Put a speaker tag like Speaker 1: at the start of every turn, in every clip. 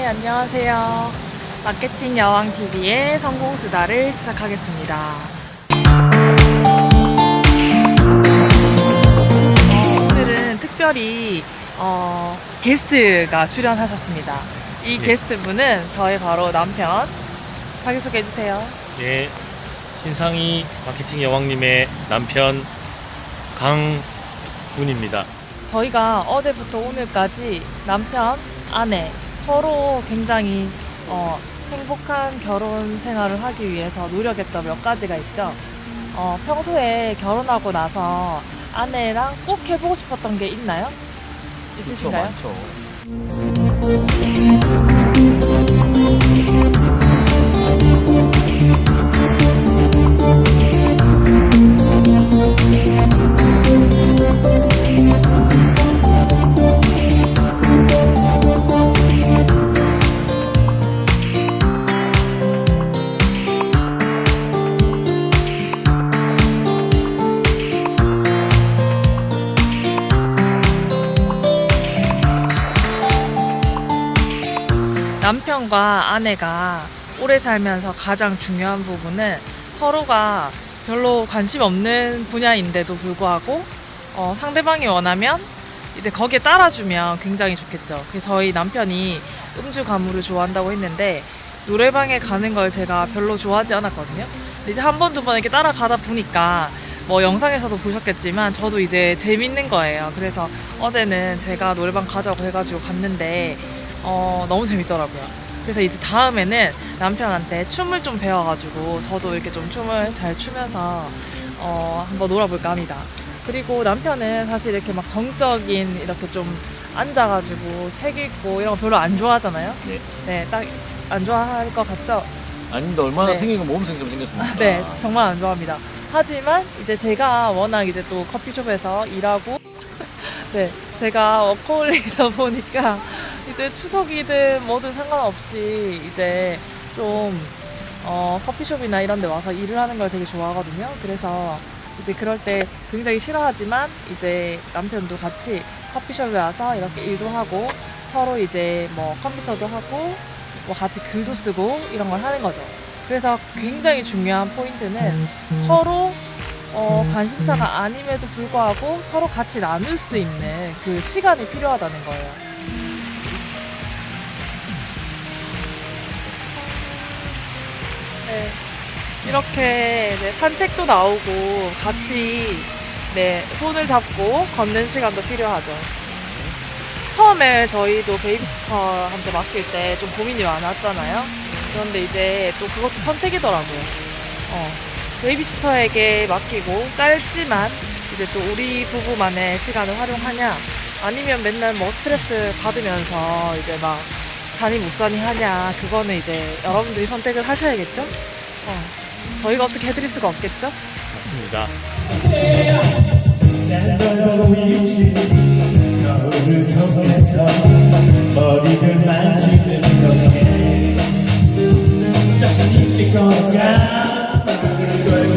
Speaker 1: 네, 안녕하세요. 마케팅 여왕 TV의 성공 수다를 시작하겠습니다. 어, 오늘은 특별히 어, 게스트가 출연하셨습니다. 이
Speaker 2: 네.
Speaker 1: 게스트분은 저의 바로 남편. 자기소개해 주세요.
Speaker 2: 예, 신상희 마케팅 여왕님의 남편 강군입니다.
Speaker 1: 저희가 어제부터 오늘까지 남편, 아내 서로 굉장히 어, 행복한 결혼 생활을 하기 위해서 노력했던 몇 가지가 있죠. 어, 평소에 결혼하고 나서 아내랑 꼭 해보고 싶었던 게 있나요? 있으신가요?
Speaker 3: 많죠.
Speaker 1: 남편과 아내가 오래 살면서 가장 중요한 부분은 서로가 별로 관심 없는 분야인데도 불구하고 어, 상대방이 원하면 이제 거기에 따라주면 굉장히 좋겠죠. 그래서 저희 남편이 음주 가무를 좋아한다고 했는데 노래방에 가는 걸 제가 별로 좋아하지 않았거든요. 이제 한 번 두 번 이렇게 따라가다 보니까 뭐 영상에서도 보셨겠지만 저도 이제 재밌는 거예요. 그래서 어제는 제가 노래방 가자고 해가지고 갔는데 어, 너무 재밌더라고요. 그래서 이제 다음에는 남편한테 춤을 좀 배워가지고 저도 이렇게 좀 춤을 잘 추면서 어, 한번 놀아볼까 합니다. 그리고 남편은 사실 이렇게 막 정적인 이렇게 좀 앉아가지고 책 읽고 이런 거 별로 안 좋아하잖아요.
Speaker 3: 네.
Speaker 1: 네, 딱 안 좋아할 것 같죠?
Speaker 3: 아닌데 얼마나
Speaker 1: 네.
Speaker 3: 생긴 건 모범생처럼 생겼습니까?
Speaker 1: 네, 정말 안 좋아합니다. 하지만 이제 제가 워낙 이제 또 커피숍에서 일하고 네, 제가 워커홀릭이다 보니까 이제 추석이든 뭐든 상관없이 이제 좀 어, 커피숍이나 이런 데 와서 일을 하는 걸 되게 좋아하거든요. 그래서 이제 그럴 때 굉장히 싫어하지만 이제 남편도 같이 커피숍에 와서 이렇게 일도 하고 서로 이제 뭐 컴퓨터도 하고 뭐 같이 글도 쓰고 이런 걸 하는 거죠. 그래서 굉장히 중요한 포인트는 서로 어, 관심사가 아님에도 불구하고 서로 같이 나눌 수 있는 그 시간이 필요하다는 거예요. 네. 이렇게 네, 산책도 나오고 같이 네, 손을 잡고 걷는 시간도 필요하죠. 처음에 저희도 베이비시터한테 맡길 때 좀 고민이 많았잖아요. 그런데 이제 또 그것도 선택이더라고요. 어, 베이비시터에게 맡기고 짧지만 이제 또 우리 부부만의 시간을 활용하냐 아니면 맨날 뭐 스트레스 받으면서 이제 막 사니 못 사니 하냐 그거는 이제 여러분들이 선택을 하셔야겠죠? 어, 저희가 어떻게 해드릴 수가 없겠죠?
Speaker 2: 맞습니다.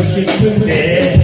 Speaker 4: 싶은데